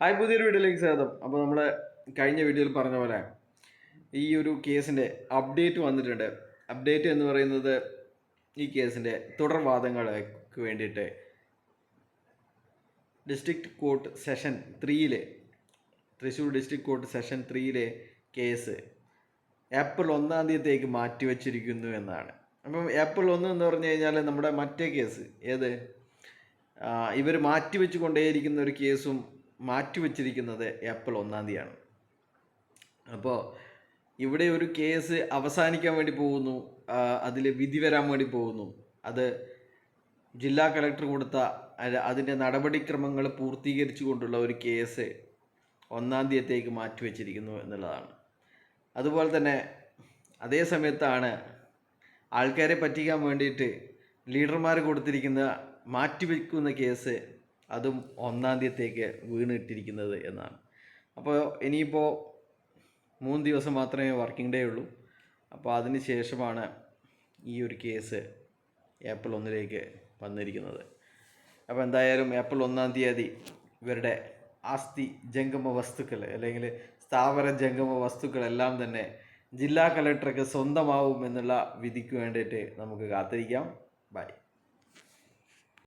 Hi പുതിയൊരു വീഡിയോയിലേക്ക് സ്വാഗതം. അപ്പോൾ നമ്മൾ കഴിഞ്ഞ വീഡിയോയിൽ പറഞ്ഞ പോലെ ഈ ഒരു കേസിന്റെ അപ്ഡേറ്റ് വന്നിട്ടുണ്ട്. അപ്ഡേറ്റ് എന്ന് പറയുന്നത് ഈ കേസിന്റെ തുടർവാദങ്ങൾക്ക് വേണ്ടിയിട്ട് ഡിസ്ട്രിക്ട് കോർട്ട് സെഷൻ ത്രീയിലെ തൃശ്ശൂർ ഡിസ്ട്രിക്ട് കോർട്ട് സെഷൻ ത്രീയിലെ കേസ് ഏപ്രിൽ ഒന്നാം തീയതിയേക്ക് മാറ്റിവെച്ചിരിക്കുന്നു എന്നാണ്. അപ്പം ഏപ്രിൽ ഒന്ന് എന്ന് പറഞ്ഞു കഴിഞ്ഞാൽ നമ്മുടെ മറ്റേ കേസ് ഏത്? ഇവർ മാറ്റിവെച്ച് കൊണ്ടേയിരിക്കുന്ന ഒരു കേസും മാറ്റിവെച്ചിരിക്കുന്നത് ഏപ്രിൽ ഒന്നാം തീയതിയാണ്. അപ്പോൾ ഇവിടെ ഒരു കേസ് അവസാനിക്കാൻ വേണ്ടി പോകുന്നു. അതിൽ വിധി വരാൻ വേണ്ടി പോകുന്നു. അത് ജില്ലാ കളക്ടർ കൊടുത്ത അതിന്റെ നടപടിക്രമങ്ങൾ പൂർത്തീകരിച്ചു കൊണ്ടുള്ള ഒരു കേസ് ഒന്നാം തീയതിയേക്ക് മാറ്റിവെച്ചിരിക്കുന്നു എന്നുള്ളതാണ്. അതുപോലെ തന്നെ അതേ സമയത്താണ് ആൾക്കാരെ പറ്റിക്കാൻ വേണ്ടിയിട്ട് ലീഡർമാർ കൊടുത്തിരിക്കുന്ന മാറ്റിവെക്കുന്ന കേസ് അതും ഒന്നാം തീയതിയേക്ക് വീണിട്ടിരിക്കുന്നത് എന്നാണ്. അപ്പോൾ ഇനിയിപ്പോൾ മൂന്ന് ദിവസം മാത്രമേ വർക്കിംഗ് ഡേ ഉള്ളൂ. അപ്പോൾ അതിന് ശേഷമാണ് ഈ ഒരു കേസ് ഏപ്രിൽ ഒന്നിലേക്ക് വന്നിരിക്കുന്നത്. അപ്പോൾ എന്തായാലും ഏപ്രിൽ ഒന്നാം തീയതി ഇവരുടെ ആസ്തി ജംഗമ വസ്തുക്കൾ അല്ലെങ്കിൽ സ്ഥാപന ജംഗമ വസ്തുക്കളെല്ലാം തന്നെ ജില്ലാ കളക്ടർക്ക് സ്വന്തമാവും എന്നുള്ള വിധിക്ക് വേണ്ടിയിട്ട് നമുക്ക് കാത്തിരിക്കാം. ബൈ